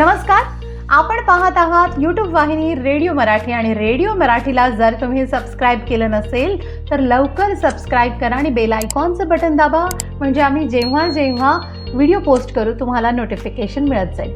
नमस्कार. आपण पाहत आहात यूट्यूब वाहिनी रेडिओ मराठी आणि रेडिओ मराठीला जर तुम्ही सबस्क्राईब केलं नसेल तर लवकर सबस्क्राईब करा आणि बेल आयकॉनचं बटन दाबा. म्हणजे आम्ही जेव्हा जेव्हा व्हिडिओ पोस्ट करू तुम्हाला नोटिफिकेशन मिळत जाईल.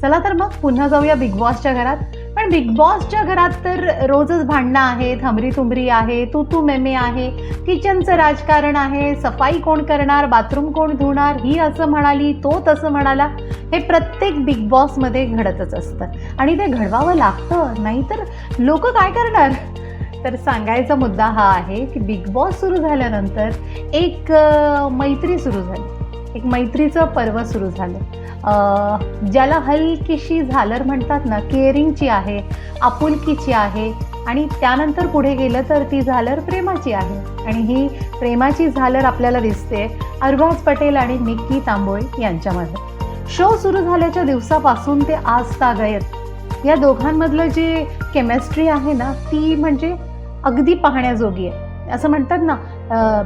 चला तर मग पुन्हा जाऊया बिग बॉसच्या घरात. पण बिग बॉसच्या घरात तर रोजच भांडणं आहेत हमरी तुमरी आहे तू तू मेमे आहे किचनचं राजकारण आहे सफाई कोण करणार बाथरूम कोण धुणार ही असं म्हणाली तो तसं म्हणाला. हे प्रत्येक बिग बॉसमध्ये घडतच असतं. आणि ते घडवावं लागतं. नाहीतर लोक काय करणार? तर सांगायचा मुद्दा हा आहे की बिग बॉस सुरू झाल्यानंतर एक मैत्री सुरू झाली. एक मैत्रीचं पर्व सुरू झालं. ज्याला हलकीशी झालर म्हणतात ना केअरिंगची आहे आपुलकीची आहे आणि त्यानंतर पुढे गेलं तर ती झालर प्रेमाची आहे. आणि ही प्रेमाची झालर आपल्याला दिसते अरबाज पटेल आणि निक्की तांबोळे यांच्यामध्ये. शो सुरू झाल्याच्या दिवसापासून ते आज तागायत या दोघांमधलं जे केमिस्ट्री आहे ना ती म्हणजे अगदी पाहण्याजोगी आहे. असं म्हणतात ना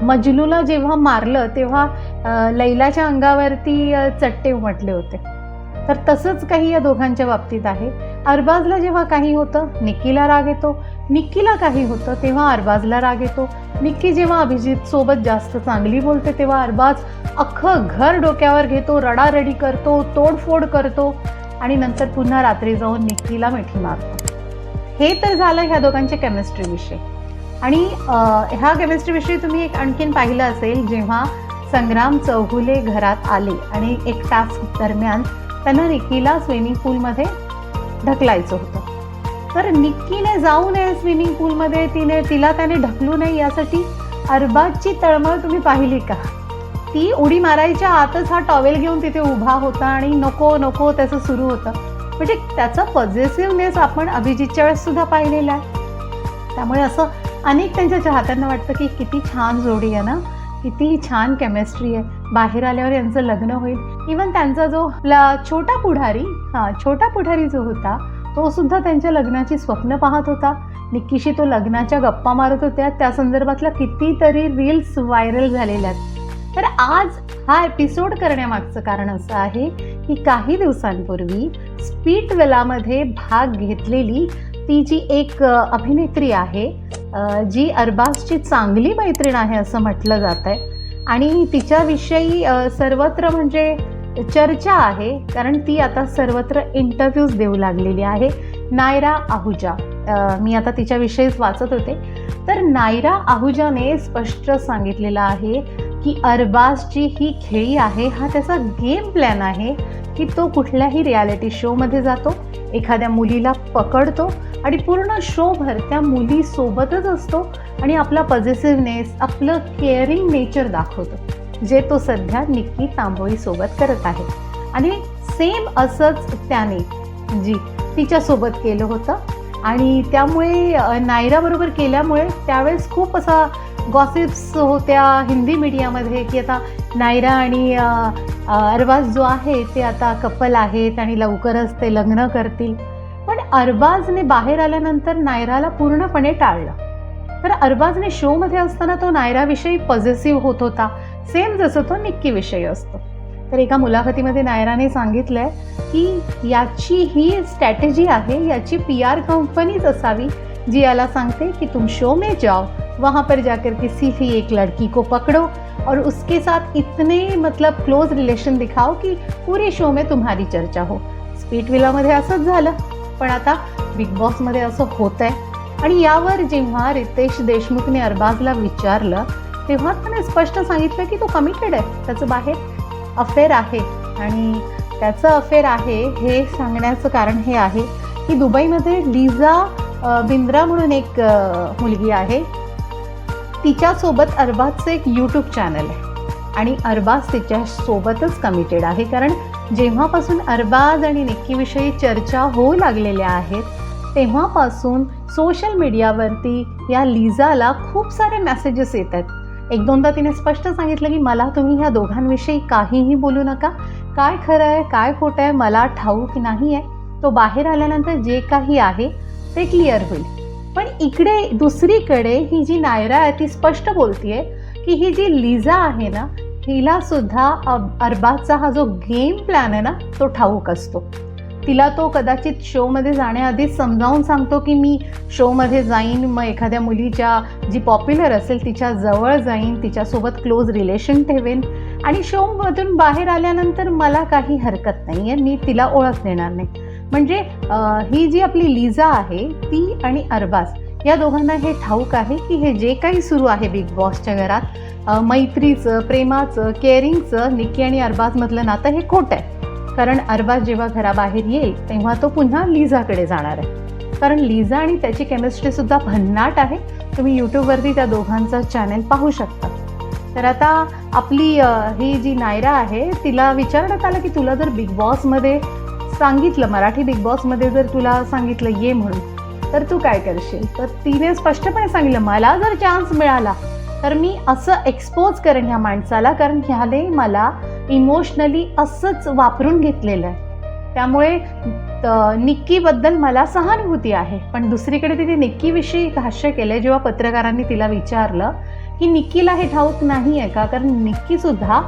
मजलूला मजनूला जेव्हा मारलं तेव्हा लैलाच्या अंगावरती चट्टे उमटले होते. तर तसंच काही या दोघांच्या बाबतीत आहे. अरबाजला जेव्हा काही होतं निक्कीला राग येतो. निक्कीला काही होतं तेव्हा अरबाजला राग येतो. निक्की जेव्हा अभिजितसोबत जास्त चांगली बोलते तेव्हा अरबाज अख्खं घर डोक्यावर घेतो रडारडी करतो तोडफोड करतो आणि नंतर पुन्हा रात्री जाऊन निक्कीला मिठी मारतो. हे तर झालं ह्या दोघांच्या केमिस्ट्री विषयी. आणि ह्या केमिस्ट्री विषयी तुम्ही एक आणखीन पाहिलं असेल जेव्हा संग्राम चौगुले घरात आले आणि एक टास्क दरम्यान त्यांना निक्कीला स्विमिंग पूलमध्ये ढकलायचं होतं. तर निक्कीने जाऊ नये स्विमिंग पूलमध्ये तिने तिला त्याने ढकलू नये यासाठी अरबाजची तळमळ तुम्ही पाहिली का? ती उडी मारायच्या आतच हा टॉवेल घेऊन तिथे उभा होता आणि नको नको त्याचं सुरू होतं. म्हणजे त्याचा पॉझिटिव्हनेस आपण अभिजितच्या वेळेस सुद्धा पाहिलेला आहे. त्यामुळे असं अनेक त्यांच्या चाहत्यांना वाटतं की किती छान जोडी आहे ना? किती छान केमिस्ट्री आहे. बाहेर आल्यावर यांचं लग्न होईल. इवन त्यांचा जो छोटा पुढारी हां छोटा पुढारी जो होता तो सुद्धा त्यांच्या लग्नाची स्वप्न पाहत होता. निक्कीशी तो लग्नाच्या गप्पा मारत होत्या. त्या संदर्भातल्या कितीतरी रील्स व्हायरल झालेल्या आहेत. तर आज हा एपिसोड करण्यामागचं कारण असं आहे की काही दिवसांपूर्वी स्पीट वेलामध्ये भाग घेतलेली ती जी एक अभिनेत्री आहे जी अरबाजची चांगली मैत्रीण आहे असं म्हटलं जात आहे आणि तिच्याविषयी सर्वत्र म्हणजे चर्चा आहे कारण ती आता सर्वत्र इंटरव्ह्यूज देऊ लागलेली आहे. नायरा आहुजा. मी आता तिच्याविषयीच वाचत होते. तर नायरा आहुजाने स्पष्ट सांगितलेलं आहे की अरबाजची ही खेळी आहे हा त्याचा गेम प्लॅन आहे की तो कुठल्याही रियालिटी शोमध्ये जातो एखाद्या मुलीला पकडतो आणि पूर्ण शोभर त्या मुलीसोबतच असतो आणि आपला पॉझिटिव्हनेस आपलं केअरिंग नेचर दाखवतो. जे तो सध्या निक्की तांबोळीसोबत करत आहे. आणि सेम असंच त्याने जी तिच्यासोबत केलं होतं. आणि त्यामुळे नायराबरोबर केल्यामुळे त्यावेळेस खूप असा गॉसिप्स होत्या हिंदी मीडियामध्ये की आता नायरा आणि अरबाज जो आहे ते आता कपल आहेत आणि लवकरच ते लग्न करतील. पण अरबाजने बाहेर आल्यानंतर नायराला पूर्णपणे टाळलं. तर अरबाजने शोमध्ये असताना तो नायराविषयी पॉझिटिव्ह होत होता. सेम जसं तो निक्की विषय असतो. तर एका मुलाखतीमध्ये नायराने सांगितलं आहे की याची ही स्ट्रॅटेजी आहे याची पी आर कंपनीच असावी जी याला सांगते की तुम शो में जाओ वहाँ पर जाकर किसी भी एक लड़की को पकड़ो और उसके साथ इतने मतलब क्लोज रिलेशन दिखाओ की पूरे शो में तुम्हारी चर्चा हो. स्पीट विलामध्ये असंच झालं. पण आता बिग बॉसमध्ये असं होत आहे आणि यावर जेव्हा रितेश देशमुखने अरबाजला विचारलं तेव्हा त्याने स्पष्ट सांगितलं की तो कमिटेड आहे त्याचं बाहेर अफेअर आहे. आणि त्याचं अफेअर आहे हे सांगण्याचं कारण हे आहे की दुबईमध्ये लिझा बिंद्रा म्हणून एक मुलगी आहे. तिच्यासोबत अरबाजचं एक यूट्यूब चॅनल आहे. आणि अरबाज तिच्यासोबतच कमिटेड आहे. कारण जेव्हापासून अरबाज आणि निक्कीविषयी चर्चा होऊ लागलेल्या आहेत तेव्हापासून सोशल मीडियावरती या लिझाला खूप सारे मेसेजेस येत आहेत. एक दोनदा तिने स्पष्ट सांगितलं की मला तुम्ही ह्या दोघांविषयी काहीही बोलू नका. काय खरं आहे काय खोटं आहे मला ठाऊक नाही आहे. तो बाहेर आल्यानंतर जे काही आहे ते क्लिअर होईल. पण इकडे दुसरीकडे ही जी नायरा आहे ती स्पष्ट बोलतीये की ही जी लिझा आहे ना हिला सुद्धा अरबाजचा हा जो गेम प्लॅन आहे ना तो ठाऊक असतो. तिला तो कदाचित शोमध्ये जाण्याआधीच समजावून सांगतो की मी शोमध्ये जाईन मग एखाद्या मुलीच्या जी पॉप्युलर असेल तिच्या जवळ जाईन तिच्यासोबत क्लोज रिलेशन ठेवेन. आणि शोमधून बाहेर आल्यानंतर मला काही हरकत नाही आहे मी तिला ओळख देणार नाही. म्हणजे ही जी आपली लिझा आहे ती आणि अरबाज या दोघांना हे ठाऊक आहे की हे जे काही सुरू आहे बिग बॉसच्या घरात मैत्रीचं प्रेमाचं केअरिंगचं निक्की आणि अरबाजमधलं नातं हे खोटं आहे. कारण अरबाज जेव्हा घराबाहेर येईल तेव्हा तो पुन्हा लिझाकडे जाणार आहे. कारण लिझा आणि त्याची केमिस्ट्रीसुद्धा भन्नाट आहे. तुम्ही यूट्यूबवरती त्या दोघांचं चॅनेल पाहू शकता. तर आता आपली ही जी नायरा आहे तिला विचारण्यात आलं की तुला जर बिग बॉसमध्ये सांगितलं मराठी बिग बॉसमध्ये जर तुला सांगितलं ये म्हणून तर तू काय करशील? तर तिने स्पष्टपणे सांगितलं मला जर चान्स मिळाला तर मी असं एक्सपोज करेन ह्या माणसाला कारण ह्याने मला इमोशनली असंच वापरून घेतलेलं आहे. त्यामुळे त- निक्कीबद्दल मला सहानुभूती आहे. पण दुसरीकडे तिने निक्कीविषयी भाष्य केलं जेव्हा पत्रकारांनी तिला विचारलं की निक्कीला हे ठाऊक नाही आहे का? कारण निक्कीसुद्धा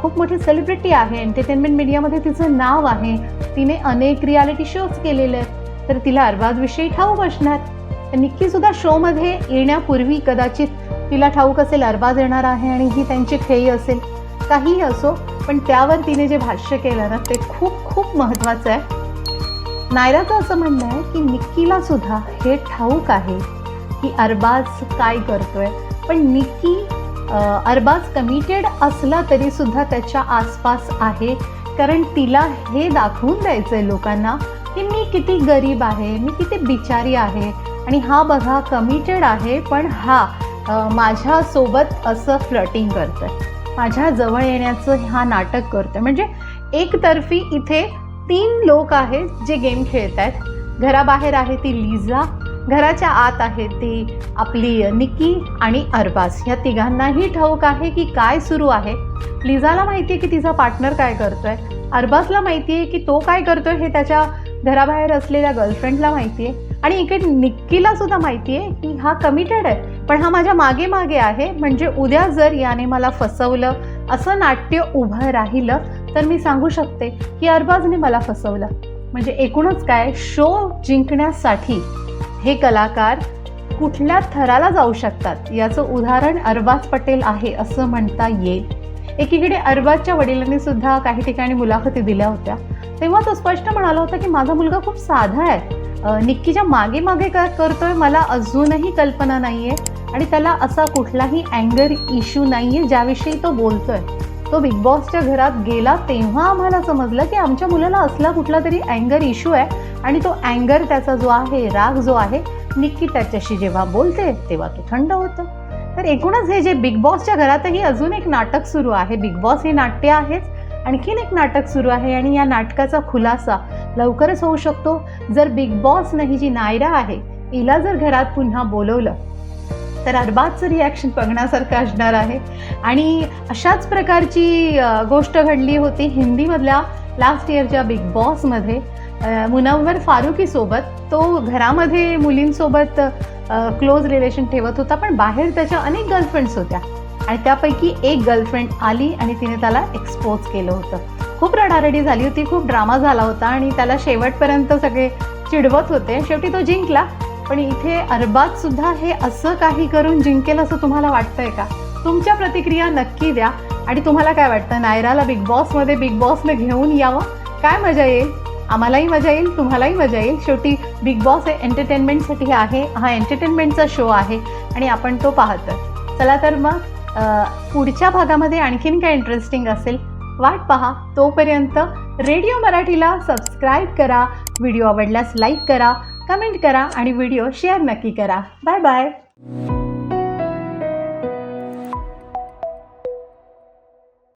खूप मोठी सेलिब्रिटी आहे. एंटरटेनमेंट मीडियामध्ये तिचं नाव आहे. तिने अनेक रियालिटी शोज केलेले आहेत. तर तिला अरबाजविषयी ठाऊक असणार. तर निक्कीसुद्धा शोमध्ये येण्यापूर्वी कदाचित तिला ठाऊक असेल अरबाज येणार आहे आणि ही त्यांची खेळी असेल. काहीही असो पण त्यावर तिने जे भाष्य केलं ना ते खूप खूप महत्त्वाचं आहे. नायराचं असं म्हणणं आहे की निक्कीला सुद्धा हे ठाऊक आहे की अरबाज काय करतोय. पण निक्की अरबाज कमिटेड असला तरी सुद्धा त्याच्या आसपास आहे. कारण तिला हे दाखवून द्यायचं आहे लोकांना की मी किती गरीब आहे मी किती बिचारी आहे. आणि हा बघा कमिटेड आहे पण हा माझ्यासोबत असं फ्लटिंग करतोय. माझ्या जवळ येण्याचं हा नाटक करतं म्हणजे एकतर्फी इथे तीन लोक आहेत जे गेम खेळत आहेत घराबाहेर आहे ती लिझा घराच्या आत आहे ती आपली निकी आणि अरबाज. ह्या तिघांनाही ठाऊक आहे की काय सुरू आहे. लिझाला माहिती आहे की तिचा पार्टनर काय करतो आहे अरबाजला माहिती आहे की तो काय करतो आहे हे त्याच्या घराबाहेर असलेल्या गर्लफ्रेंडला माहिती आहे. आणि इकडे निक्कीला सुद्धा माहिती आहे की हा कमिटेड आहे. पण हा माझ्या मागे मागे आहे. म्हणजे उद्या जर याने मला फसवलं असं नाट्य उभं राहिलं तर मी सांगू शकते की अरबाजने मला फसवलं. म्हणजे एकूणच काय? शो जिंकण्यासाठी हे कलाकार कुठल्या थराला जाऊ शकतात? याचं उदाहरण अरबाज पटेल आहे असं म्हणता येईल. एकीकडे अरबाजच्या वडिलांनी सुद्धा काही ठिकाणी मुलाखती दिल्या होत्या. तेव्हा तो स्पष्ट म्हणाला होता की माझा मुलगा खूप साधा आहे. निक्कीच्या मागे मागे काय करतोय मला अजूनही कल्पना नाही आहे आणि त्याला असा कुठलाही अँगर इश्यू नाही आहे ज्याविषयी तो बोलतोय. तो बिग बॉसच्या घरात गेला तेव्हा आम्हाला समजलं की आमच्या मुलाला असला कुठला तरी अँगर इश्यू आहे आणि तो अँगर त्याचा जो आहे राग जो आहे निक्की त्याच्याशी जेव्हा बोलते तेव्हा तो थंड होतो. तर एकूणच हे जे बिग बॉसच्या घरातही अजून एक नाटक सुरू आहे. बिग बॉस हे नाट्य आहेच. आणखीन एक नाटक सुरू आहे आणि या नाटकाचा खुलासा लवकरच होऊ शकतो. जर बिग बॉस नाही जी नायरा आहे हिला जर घरात पुन्हा बोलवलं तर अरबाजचं रिॲक्शन बघण्यासारखं असणार आहे. आणि अशाच प्रकारची गोष्ट घडली होती हिंदीमधल्या लास्ट इयरच्या बिग बॉसमध्ये मुनव्वर फारुकीसोबत तो घरामध्ये मुलींसोबत क्लोज रिलेशन ठेवत होता पण बाहेर त्याच्या अनेक गर्लफ्रेंड्स होत्या. आणि त्यापैकी एक गर्लफ्रेंड आली आणि तिने त्याला एक्सपोज केलं होतं. खूप रडारडी झाली होती खूप ड्रामा झाला होता आणि त्याला शेवटपर्यंत सगळे चिडवत होते. शेवटी तो जिंकला. पण इथे अरबाज सुद्धा हे असं काही करून जिंकेल असं तुम्हाला वाटतंय का? तुमच्या प्रतिक्रिया नक्की द्या. आणि तुम्हाला काय वाटतं? नायराला बिग बॉसमध्ये बिग बॉसने घेऊन यावं? काय मजा येईल? आम्हालाही मजा येईल तुम्हालाही मजा येईल. शेवटी बिग बॉस हे एंटरटेनमेंटसाठी आहे. हा एंटरटेनमेंटचा शो आहे. आणि आपण तो पाहतो चला तर मग पुढच्या भागामध्ये आणखीन काय इंटरेस्टिंग असेल? वाट पहा. तोपर्यंत रेडिओ मराठीला सबस्क्राईब करा. व्हिडिओ आवडल्यास लाईक करा. कमेंट करा आणि व्हिडिओ शेअर नक्की करा. Bye bye.